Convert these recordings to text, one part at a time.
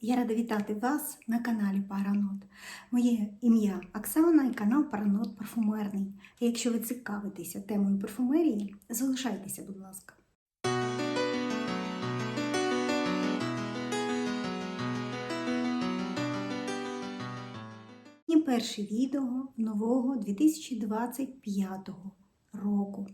Я рада вітати вас на каналі Паранот. Моє ім'я Оксана і канал Паранот Парфумерний. І якщо ви цікавитеся темою парфумерії, залишайтеся, будь ласка. І перше відео нового 2025 року.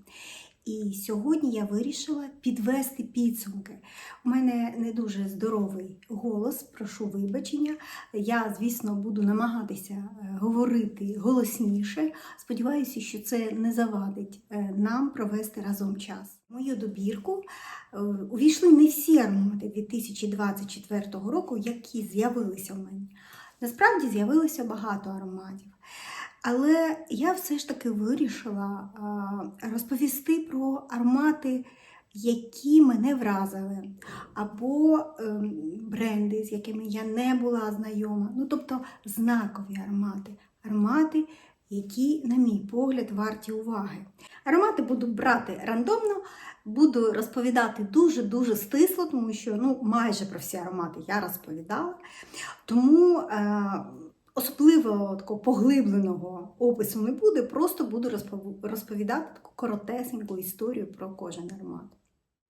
І сьогодні я вирішила підвести підсумки. У мене не дуже здоровий голос, прошу вибачення. Я, звісно, буду намагатися е, говорити голосніше. Сподіваюся, що це не завадить е, нам провести разом час. В мою добірку е, увійшли не всі аромати 2024 року, які з'явилися у мене. Насправді з'явилося багато ароматів. Але я все ж таки вирішила розповісти про аромати, які мене вразили, або ем, бренди, з якими я не була знайома. Ну, тобто знакові аромати. Аромати, які, на мій погляд, варті уваги. Аромати буду брати рандомно, буду розповідати дуже-дуже стисло, тому що ну, майже про всі аромати я розповідала. Тому. Е, Особливо такого поглибленого опису не буде, просто буду розповідати таку коротесеньку історію про кожен аромат.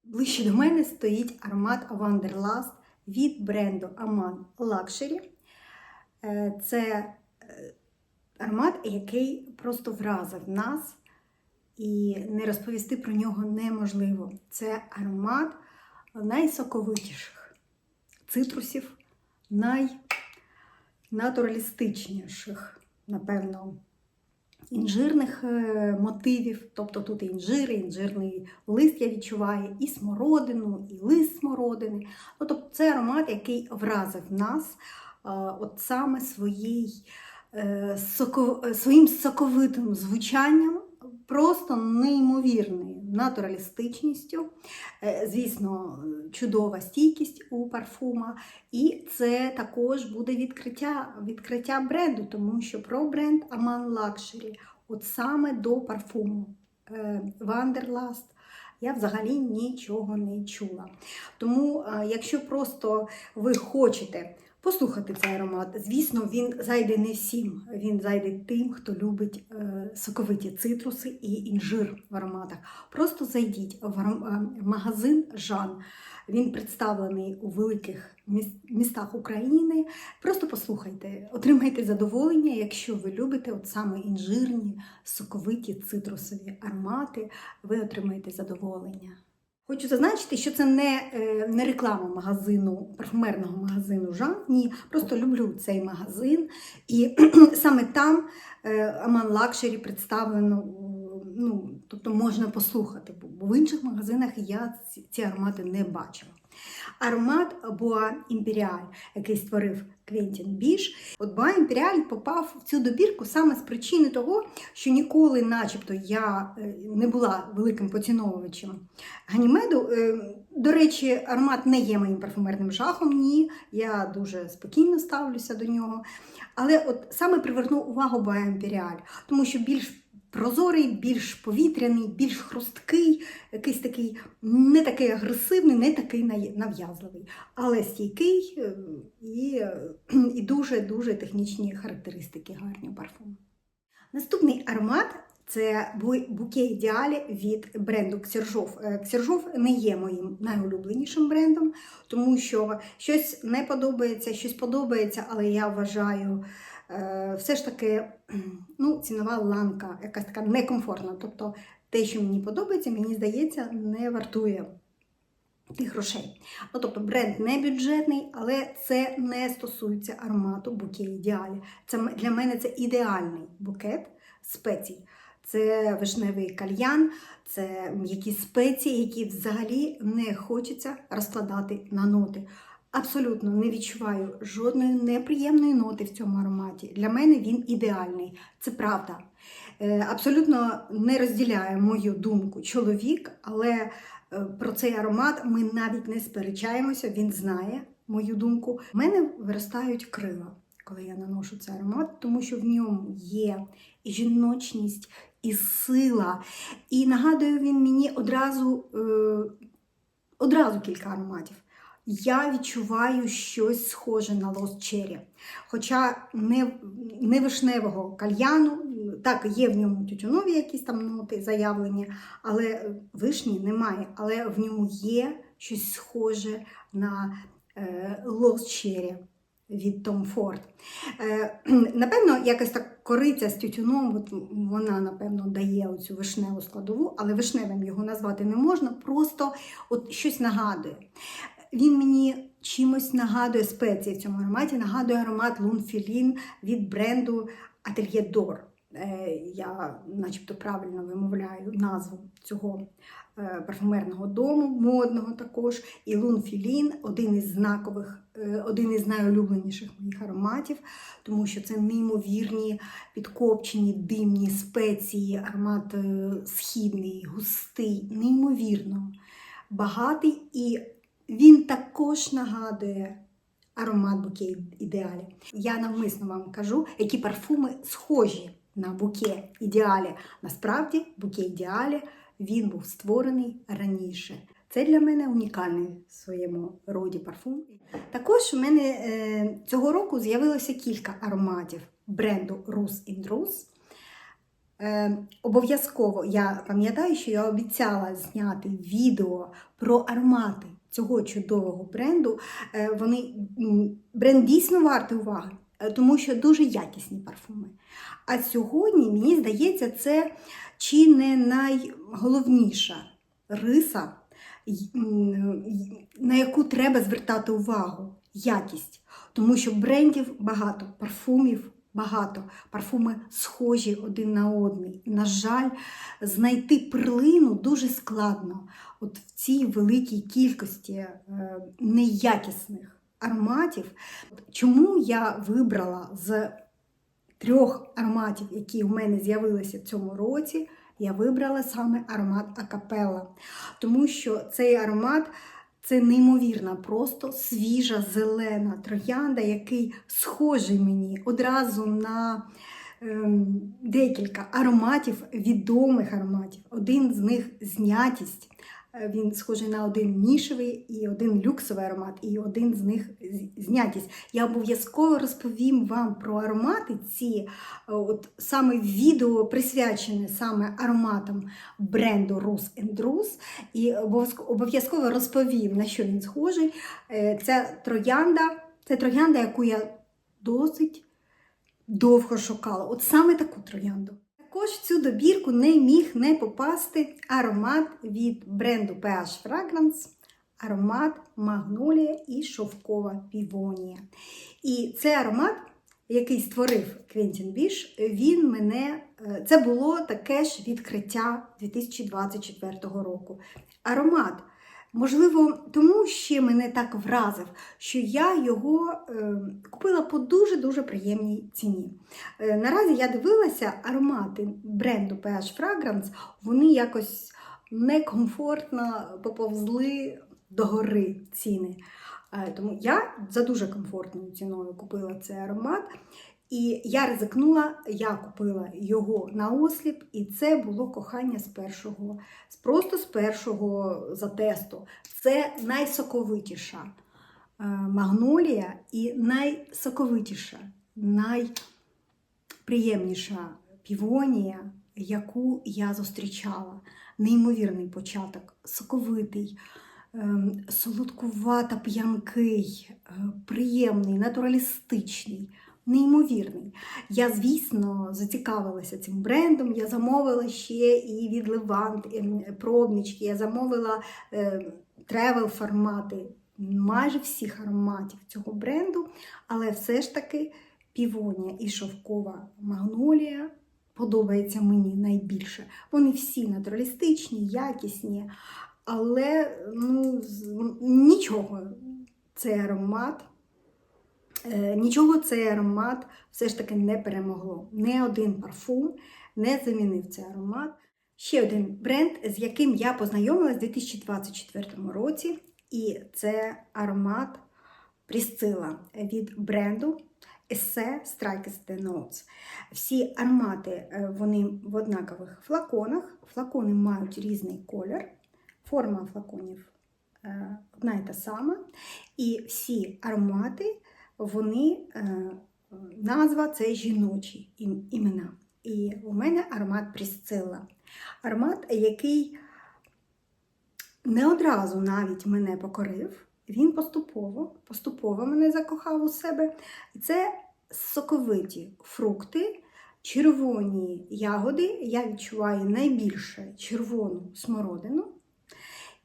Ближче до мене стоїть аромат Wanderlust від бренду Aman Luxury. Е, Це е, аромат, який просто вразив нас, і не розповісти про нього неможливо. Це аромат найсоковитіших цитрусів, най натуралістичніших, напевно, інжирних е, мотивів. Тобто тут і інжири, інжирний лист я відчуваю, і смородину, і лист смородини. Ну, тобто це аромат, який вразив нас е, от саме своїй, е, своїм соковитим звучанням. Просто неймовірною натуралістичністю, Е, звісно, чудова стійкість у парфума. І це також буде відкриття, відкриття бренду, тому що про бренд Aman Luxury, от саме до парфуму е, Wanderlust, я взагалі нічого не чула. Тому, е, якщо просто ви хочете послухати цей аромат, звісно, він зайде не всім. Він зайде тим, хто любить е, соковиті цитруси і інжир в ароматах. Просто зайдіть в е, магазин Жан. Він представлений у великих містах України. Просто послухайте, отримайте задоволення, якщо ви любите от саме інжирні, соковиті цитрусові аромати, ви отримаєте задоволення. Хочу зазначити, що це не, е, не реклама магазину, парфумерного магазину Жан. Ні, просто люблю цей магазин. І саме там Аман Лакшері представлено, е, ну, тобто можна послухати, бо в інших магазинах я ці аромати не бачила. Аромат Boa Imperial, який створив Квентін Біш. От Boa Imperial попав в цю добірку саме з причини того, що ніколи, начебто, я е, не була великим поціновувачем Ганімеду. Е, До речі, аромат не є моїм парфумерним жахом, ні. Я дуже спокійно ставлюся до нього. Але от саме привернув увагу Boa Imperial, тому що більш прозорий, більш повітряний, більш хрусткий, якийсь такий не такий агресивний, не такий нав'язливий, але стійкий е, і, е, і дуже-дуже технічні характеристики гарні парфуму. Наступний аромат це бу- буке ідеалі від бренду Ксержов. Е, Ксержов не є моїм найулюбленішим брендом, тому що щось не подобається, щось подобається, але я вважаю все ж таки ну, цінова ланка, якась така некомфортна. Тобто те, що мені подобається, мені здається, не вартує тих грошей. Ну, тобто бренд не бюджетний, але це не стосується аромату буке ідеалі. Це для мене це ідеальний букет спецій. Це вишневий кальян, це м'які спеції, які взагалі не хочеться розкладати на ноти. Абсолютно не відчуваю жодної неприємної ноти в цьому ароматі. Для мене він ідеальний. Це правда. Е, Абсолютно не розділяє мою думку чоловік, але е, про цей аромат ми навіть не сперечаємося, він знає мою думку. У мене виростають крила, коли я наношу цей аромат, тому що в ньому є жіночність, і сила. І нагадує він мені одразу, е, одразу кілька ароматів. Я відчуваю щось схоже на Lost Cherry. Хоча не, не вишневого кальяну, так, є в ньому тютюнові якісь там ноти заявлені, але вишні немає. Але в ньому є щось схоже на е, Lost Cherry від Tom Ford. Е, напевно, якось так кориця з тютюном, от вона, напевно, дає оцю вишневу складову, але вишневим його назвати не можна, просто от щось нагадує. Він мені чимось нагадує спеції в цьому ароматі, нагадує аромат Лунфілін від бренду Atelier d'Or. Е, Я начебто правильно вимовляю назву цього е, парфумерного дому, модного також. І Лунфілін один із знакових, е, один із найулюбленіших моїх ароматів, тому що це неймовірні підкопчені димні спеції, аромат східний, густий, неймовірно багатий. І він також нагадує аромат буке ідеалі. Я навмисно вам кажу, які парфуми схожі на буке ідеалі. Насправді, буке ідеалі він був створений раніше. Це для мене унікальний в своєму роді парфум. Також у мене е, цього року з'явилося кілька ароматів бренду Rus in Rus. Е, обов'язково я пам'ятаю, що я обіцяла зняти відео про аромати цього чудового бренду. Е, вони, бренд дійсно вартий уваги, е, тому що дуже якісні парфуми. А сьогодні, мені здається, це чи не найголовніша риса, на яку треба звертати увагу якість. Тому що брендів багато, парфумів багато, парфуми схожі один на одний. На жаль, знайти перлину дуже складно. От в цій великій кількості е, неякісних ароматів. Чому я вибрала з трьох ароматів, які в мене з'явилися в цьому році, я вибрала саме аромат Акапелла. Тому що цей аромат це неймовірна, просто свіжа зелена троянда, який схожий мені одразу на ем, декілька ароматів, відомих ароматів. Один з них знятість. Е, Він схожий на один нішевий і один люксовий аромат, і один з них знятість. Я обов'язково розповім вам про аромати ці, е, от саме відео присвячене саме ароматам бренду Rus and І обов'язково- розповім, на що він схожий. Е, Ця троянда, це троянда, яку я досить довго шукала. От саме таку троянду. Також в цю добірку не міг не попасти аромат від бренду PH Fragrance, аромат Магнолія і шовкова півонія. І цей аромат, який створив Квентін Біш, він мене. е, Це було таке ж відкриття 2024 року. Аромат. Можливо, тому ще мене так вразив, що я його е, купила по дуже-дуже приємній ціні. Е, Наразі я дивилася аромати бренду PH Fragrance, вони якось некомфортно поповзли догори ціни. Е, Тому я за дуже комфортною ціною купила цей аромат. І я ризикнула, я купила його на осліп, і це було кохання з першого, просто з першого затесту. Це найсоковитіша е, магнолія і найсоковитіша, найприємніша півонія, яку я зустрічала. Неймовірний початок, соковитий, ем, солодкувато п'янкий, е, приємний, натуралістичний. Неймовірний. Я, звісно, зацікавилася цим брендом. Я замовила ще і від Левант ем, пробнички, я замовила тревел формати майже всіх ароматів цього бренду, але все ж таки півонія і шовкова магнолія подобається мені найбільше. Вони всі натуралістичні, якісні, але ну, нічого цей аромат. Е, Нічого цей аромат все ж таки не перемогло. Не один парфум не замінив цей аромат. Ще один бренд, з яким я познайомилась у 2024 році, і це аромат Priscilla від бренду Esse Strikes the Notes. Всі аромати е, вони в однакових флаконах. Флакони мають різний колір. Форма флаконів е, одна і та сама. І всі аромати, вони, е, назва це жіночі імена. І у мене аромат Прісцилла. Аромат, який не одразу навіть мене покорив. Він поступово, поступово мене закохав у себе. Це соковиті фрукти, червоні ягоди. Я відчуваю найбільше червону смородину.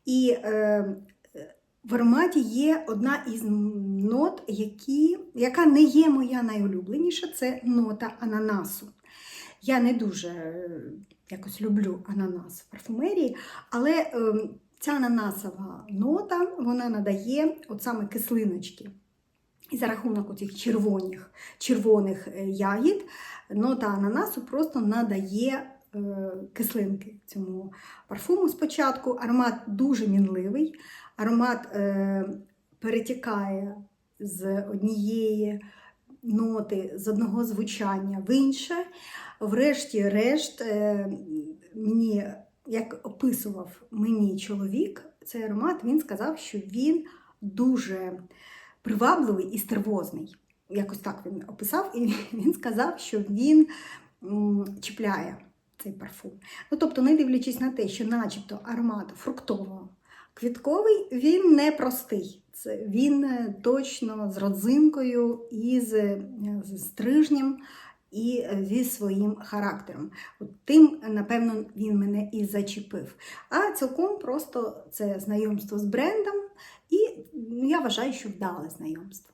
І е, в ароматі є одна із нот, які, яка не є моя найулюбленіша, це нота ананасу. Я не дуже е, якось люблю ананас в парфумерії, але е, ця ананасова нота вона надає от саме кислиночки. І за рахунок оцих червоних, червоних е, ягід нота ананасу просто надає кислинки цьому парфуму спочатку. Аромат дуже мінливий, аромат е, перетікає з однієї ноти, з одного звучання в інше. Врешті-решт, е, мені, як описував мені чоловік цей аромат, він сказав, що він дуже привабливий і стервозний. Якось так він описав, і він сказав, що він чіпляє цей парфум. Ну, тобто, не дивлячись на те, що начебто аромат фруктово-квітковий, він не простий. Це він е, точно з родзинкою і з, е, з стрижнем і е, зі своїм характером. От тим, напевно, він мене і зачепив. А цілком просто це знайомство з брендом, і ну, я вважаю, що вдале знайомство.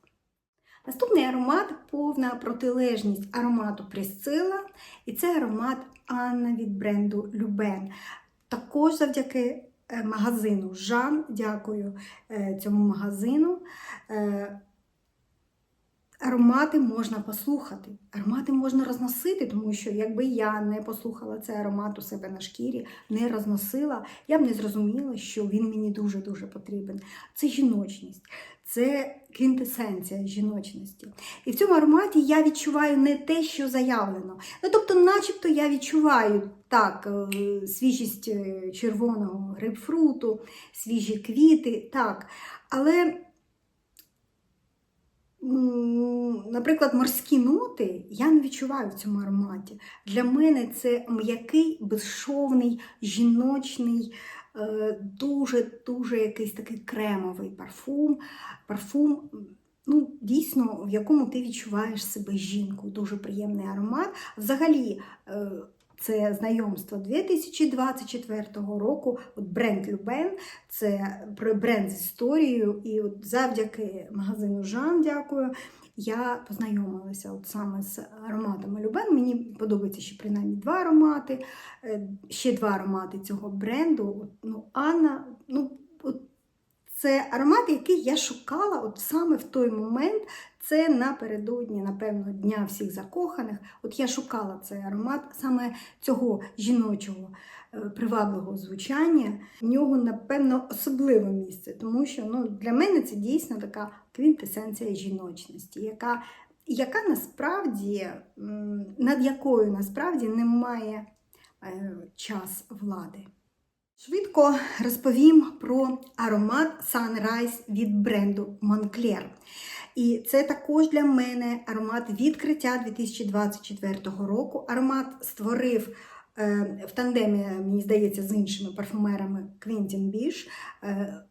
Наступний аромат повна протилежність аромату Присцила, і це аромат Анна від бренду Любен. Також завдяки магазину Жан, дякую е, цьому магазину. Аромати можна послухати, аромати можна розносити, тому що якби я не послухала цей аромат у себе на шкірі, не розносила, я б не зрозуміла, що він мені дуже-дуже потрібен. Це жіночність, це квінтесенція жіночності. І в цьому ароматі я відчуваю не те, що заявлено. Ну, тобто, начебто, я відчуваю так, е, свіжість е, червоного грейпфруту, свіжі квіти, так. Але Наприклад, морські ноти я не відчуваю в цьому ароматі. Для мене це м'який, безшовний, жіночний, дуже-дуже якийсь такий кремовий парфум. Парфум, ну, дійсно, в якому ти відчуваєш себе жінкою. Дуже приємний аромат. Взагалі, е, це знайомство 2024 року. От бренд Любен, це про- бренд з історією. І от завдяки магазину Жан, дякую. Я познайомилася от саме з ароматами Любен. Мені подобається ще принаймні два аромати, е, ще два аромати цього бренду. Ну, Анна, ну, от це аромат, який я шукала от саме в той момент. Це напередодні, напевно, Дня всіх закоханих. От я шукала цей аромат саме цього жіночого е, привабливого звучання. В нього, напевно, особливе місце, тому що ну, для мене це дійсно така квінтесенція жіночності, яка, яка насправді, над якою насправді немає е, час влади. Швидко розповім про аромат Sunrise від бренду Moncler. І це також для мене аромат відкриття 2024 року. Аромат створив е, в тандемі, мені здається, з іншими парфумерами Квінтін Біш. Е,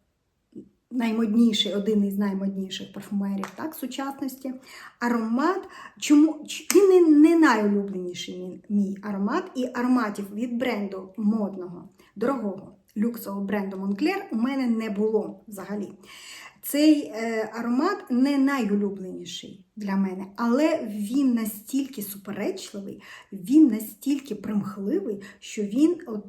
Наймодніший, один із наймодніших парфумерів так, сучасності. Аромат, чому він не, найулюбленіший мій, аромат, і ароматів від бренду модного, дорогого люксового бренду Moncler у мене не було взагалі. Цей е, аромат не найулюбленіший для мене, але він настільки суперечливий, він настільки примхливий, що він от,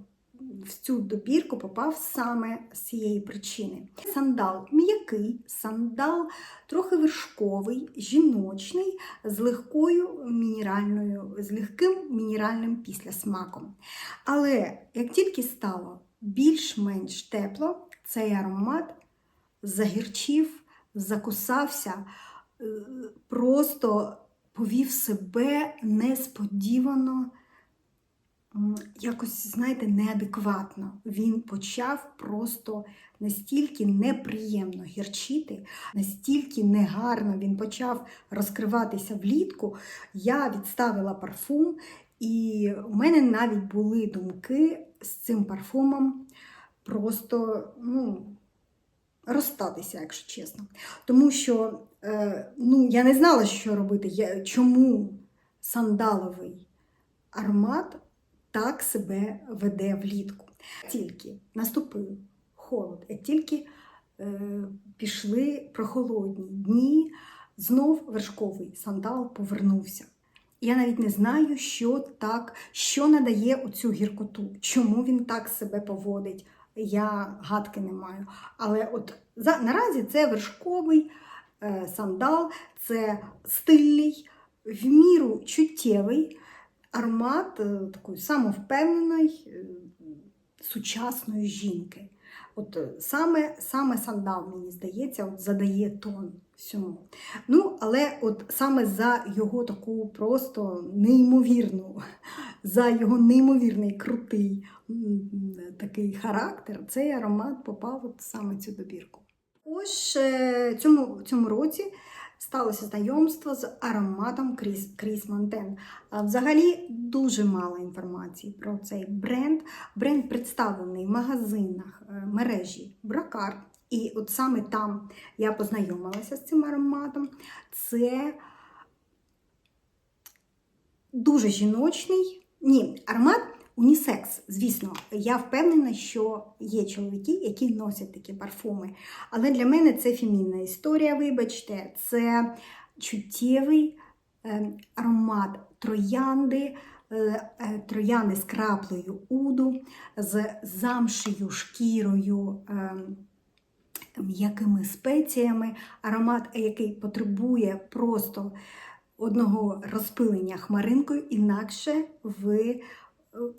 в цю добірку попав саме з цієї причини. Сандал м'який, сандал трохи вершковий, жіночний, з легкою мінеральною, з легким мінеральним післясмаком. Але як тільки стало більш-менш тепло, цей аромат загірчив, закусався, е, просто повів себе несподівано якось, знаєте, неадекватно. Він почав просто настільки неприємно гірчити, настільки негарно він почав розкриватися влітку. Я відставила парфум, і у мене навіть були думки з цим парфумом просто ну, розстатися, якщо чесно. Тому що е, ну, я не знала, що робити. Я, чому сандаловий аромат так себе веде влітку. Тільки наступив холод, як тільки е, пішли прохолодні дні, знов вершковий сандал повернувся. Я навіть не знаю, що так, що надає оцю гіркоту, чому він так себе поводить. Я гадки не маю. Але от за, наразі це вершковий е, сандал, це стильний, в міру чуттєвий аромат е, такої самовпевненої, е, сучасної жінки. От е, саме, саме сандал, мені здається, от задає тон всьому. Ну, але от саме за його таку просто неймовірну, за його неймовірний крутий такий характер, цей аромат попав от саме цю добірку. Ось е, цьому, цьому році сталося знайомство з ароматом Кріс, Кріс Монтен. Взагалі дуже мало інформації про цей бренд. Бренд представлений в магазинах е, мережі Бракар. І от саме там я познайомилася з цим ароматом. Це дуже жіночний. Ні, аромат унісекс, звісно. Я впевнена, що є чоловіки, які носять такі парфуми. Але для мене це фемінна історія, вибачте, це чуттєвий е, аромат троянди, е, е, троянди з краплею уду, з замшею шкірою. М'якими спеціями, аромат, який потребує просто одного розпилення хмаринкою, інакше ви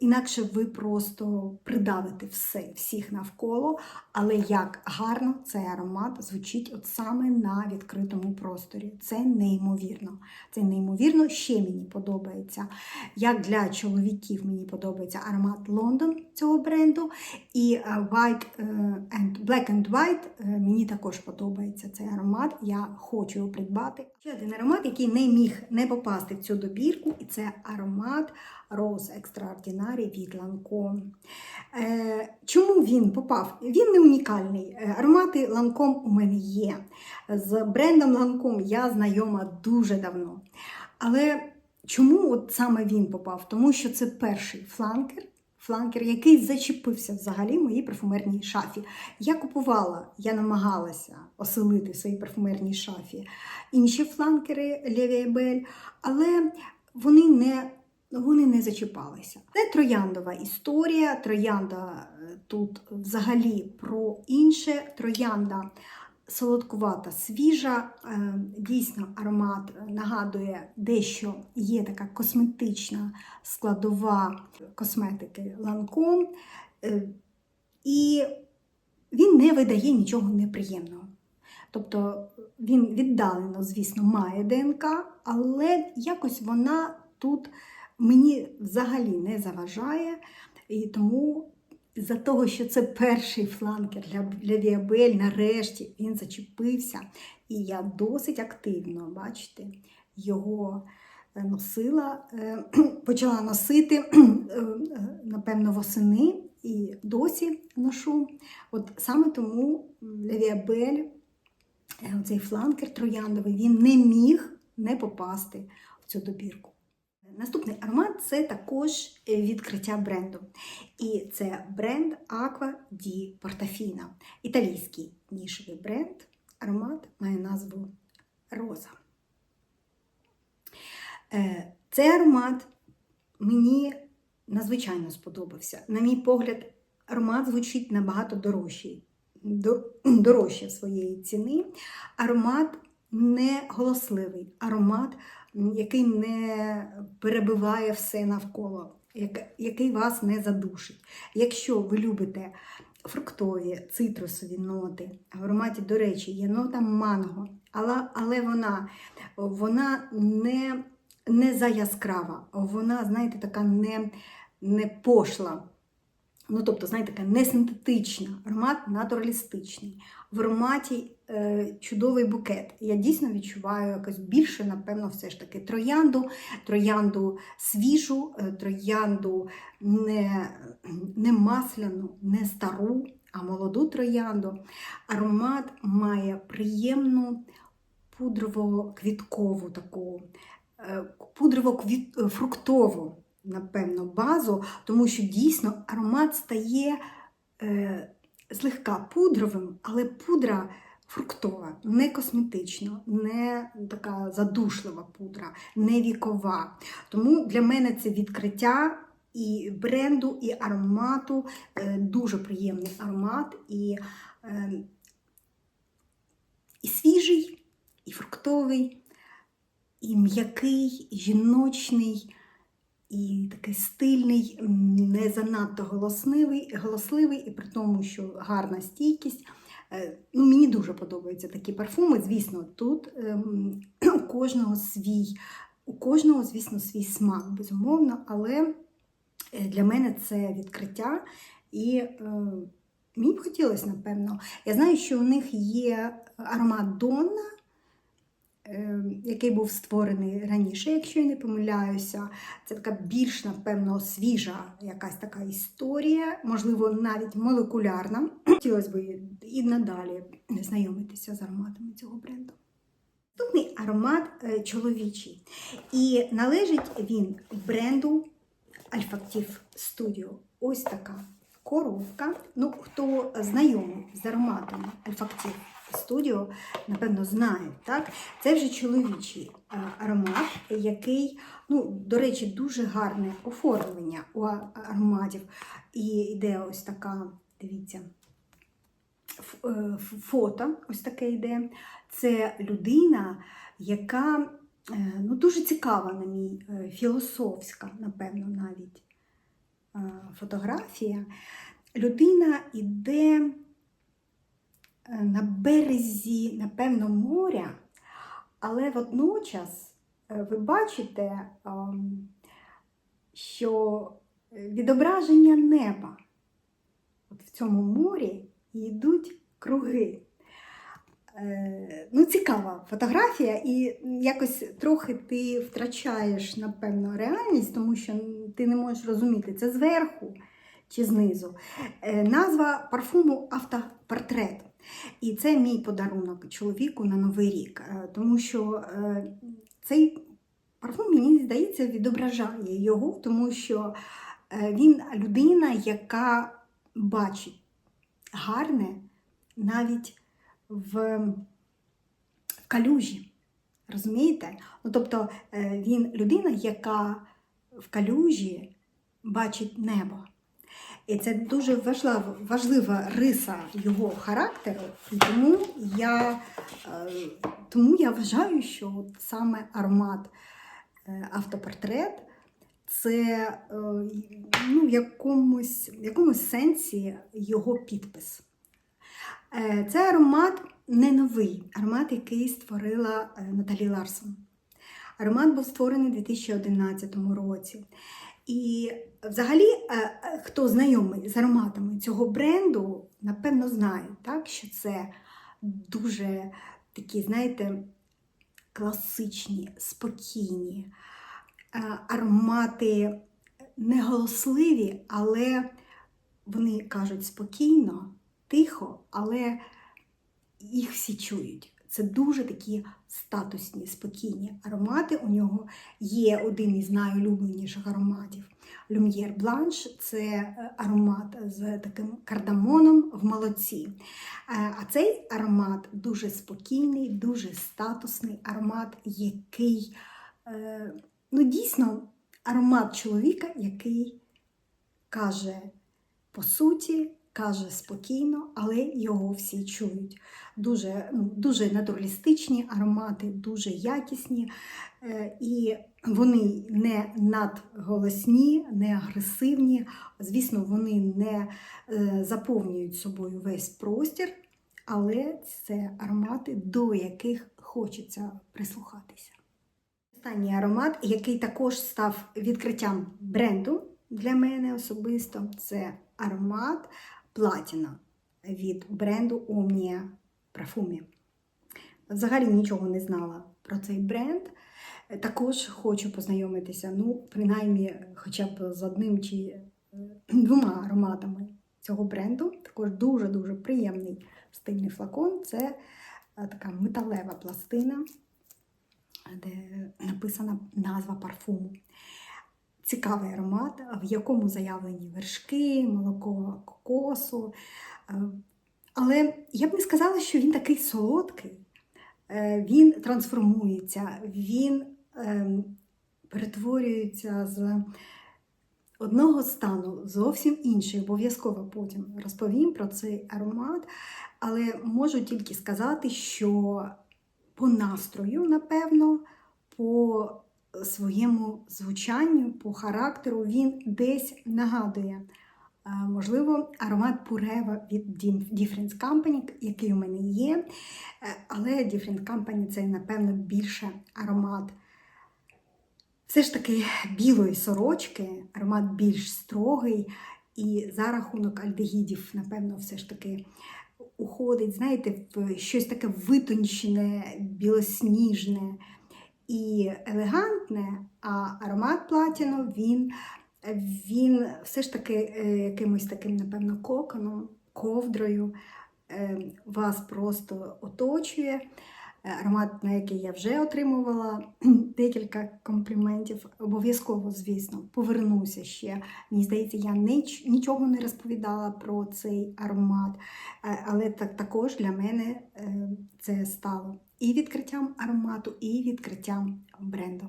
Інакше ви просто придавите все, всіх навколо, але як гарно цей аромат звучить от саме на відкритому просторі. Це неймовірно. Це неймовірно, ще мені подобається. Як для чоловіків мені подобається аромат Лондон цього бренду. І е, White е, and Black and White е, мені також подобається цей аромат. Я хочу його придбати. Ще один аромат, який не міг не попасти в цю добірку, і це аромат Rose Extraordinary від Lancome. Е, Чому він попав? Він не унікальний. Е, Аромати Lancome у мене є. З брендом Lancome я знайома дуже давно. Але чому от саме він попав? Тому що це перший фланкер. Фланкер, який зачепився взагалі в моїй парфумерній шафі. Я купувала, я намагалася оселити в своїй парфумерній шафі інші фланкери Левіабель, але вони не вони не зачіпалися. Це трояндова історія. Троянда е, тут взагалі про інше. Троянда солодкувата, свіжа. Е, Дійсно, аромат нагадує дещо є така косметична складова косметики ланком. І він не видає нічого неприємного. Тобто він віддалено, звісно, має ДНК, але якось вона тут мені взагалі не заважає. І тому за того, що це перший фланкер для, для Віабель, нарешті він зачепився. І я досить активно, бачите, його е, носила, е, почала носити, е, напевно, восени і досі ношу. От саме тому для Віабель цей фланкер трояндовий він не міг не попасти в цю добірку. Наступний аромат це також відкриття бренду. І це бренд Aqua di Portofino. Італійський нішевий бренд. Аромат має назву Роза. Е, Цей аромат мені надзвичайно сподобався. На мій погляд, аромат звучить набагато дорожчий, дорожче своєї ціни. Аромат не голосливий, аромат який не перебиває все навколо, який вас не задушить. Якщо ви любите фруктові, цитрусові ноти, в ароматі, до речі, є нота манго, але але вона вона не не заяскрава, вона, знаєте, така не не пошла. Ну, тобто, знаєте, така не синтетична, аромат натуралістичний. В ароматі чудовий букет. Я дійсно відчуваю якось більше, напевно, все ж таки троянду, троянду свіжу, е, троянду не, не масляну, не стару, а молоду троянду. Аромат має приємну пудрово-квіткову таку, е, пудрово-фруктову, напевно, базу, тому що дійсно аромат стає е, злегка пудровим, але пудра фруктова, не косметична, не така задушлива пудра, не вікова. Тому для мене це відкриття і бренду, і аромату, е, дуже приємний аромат, і, е, і свіжий, і фруктовий, і м'який, і жіночний і такий стильний, не занадто голосливий, голосливий, і при тому, що гарна стійкість. Е, Ну, мені дуже подобаються такі парфуми. Звісно, тут ем, у кожного свій, у кожного, звісно, свій смак, безумовно, але е, для мене це відкриття. І е, мені б хотілося, напевно. Я знаю, що у них є аромат Донна, який був створений раніше, якщо я не помиляюся. Це така більш, напевно, свіжа якась така історія, можливо, навіть молекулярна. Хотілося б і надалі знайомитися з ароматами цього бренду. Наступний аромат е, чоловічий. І належить він бренду Olfactive Studio. Ось така коробка. Ну, хто знайомий з ароматами Olfactive Studio, напевно, знає. Так? Це вже чоловічий е, аромат, який, ну, до речі, дуже гарне оформлення у ароматів. І йде ось така, дивіться, е, фото, ось таке йде. Це людина, яка е, ну, дуже цікава, на мій філософська, напевно, навіть фотографія. Людина йде е, на березі, напевно, моря, але водночас е, ви бачите, ем, що відображення неба в цьому морі йдуть круги. Е, Ну, цікава фотографія, і якось трохи ти втрачаєш, напевно, реальність, тому що ти не можеш розуміти, це зверху чи знизу. Е, Назва парфуму автопортрет. І це мій подарунок чоловіку на Новий рік, е, тому що е, цей парфум, мені здається, відображає його, тому що е, він людина, яка бачить гарне навіть в, калюжі. Розумієте? Ну, тобто він людина, яка в калюжі бачить небо. І це дуже важлива, важлива риса його характеру. Тому я, е, тому я вважаю, що саме аромат е, автопортрет це е, ну, в якомусь, в якомусь сенсі його підпис. Це аромат не новий, аромат, який створила Наталі Ларсон. Аромат був створений у 2011 році. І взагалі, е, е, хто знайомий з ароматами цього бренду, напевно, знає, так, що це дуже такі, знаєте, класичні, спокійні е, аромати неголосливі, але вони кажуть спокійно, тихо, але їх всі чують. Це дуже такі статусні, спокійні аромати. У нього є один із найулюбленіших ароматів. Люм'єр Бланш це е, аромат з таким кардамоном в молоці. Е, А цей аромат дуже спокійний, дуже статусний аромат, який е, ну, дійсно аромат чоловіка, який каже по суті, каже спокійно, але його всі чують. Дуже, ну, дуже натуралістичні аромати, дуже якісні, е, і вони не надголосні, не агресивні. Звісно, вони не е, заповнюють собою весь простір, але це аромати, до яких хочеться прислухатися. Останній аромат, який також став відкриттям бренду для мене особисто це аромат Платіна від бренду Omnia Parfumi. Взагалі нічого не знала про цей бренд. Також хочу познайомитися, ну, принаймні, хоча б з одним чи е, двома ароматами цього бренду. Також дуже-дуже приємний стильний флакон. Це е, така металева пластина, де написана назва парфуму. Цікавий аромат, в якому заявлені вершки, молоко кокосу. Е, Але я б не сказала, що він такий солодкий. Е, Він трансформується, він ем, перетворюється з одного стану зовсім інший. Обов'язково потім розповім про цей аромат. Але можу тільки сказати, що по настрою, напевно, по своєму звучанню, по характеру він десь нагадує. е, Можливо, аромат Пурева від Difference Company, який у мене є. Е, Але Different Company це, напевно, більше аромат. Все ж таки білої сорочки, аромат більш строгий, і за рахунок альдегідів, напевно, все ж таки уходить, знаєте, в щось таке витончене, білосніжне і елегантне, а аромат платіну він, він все ж таки е, якимось таким, напевно, коконом, ковдрою е, вас просто оточує. Е, Аромат, на який я вже отримувала декілька компліментів. Обов'язково, звісно, повернуся ще. Мені здається, я ніч- нічого не розповідала про цей аромат, але так, також для мене це стало і відкриттям аромату, і відкриттям бренду.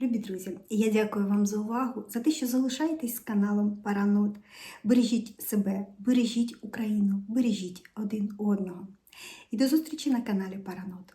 Любі друзі, я дякую вам за увагу, за те, що залишаєтесь з каналом Паранот. Бережіть себе, бережіть Україну, бережіть один одного. І до зустрічі на каналі Паранот.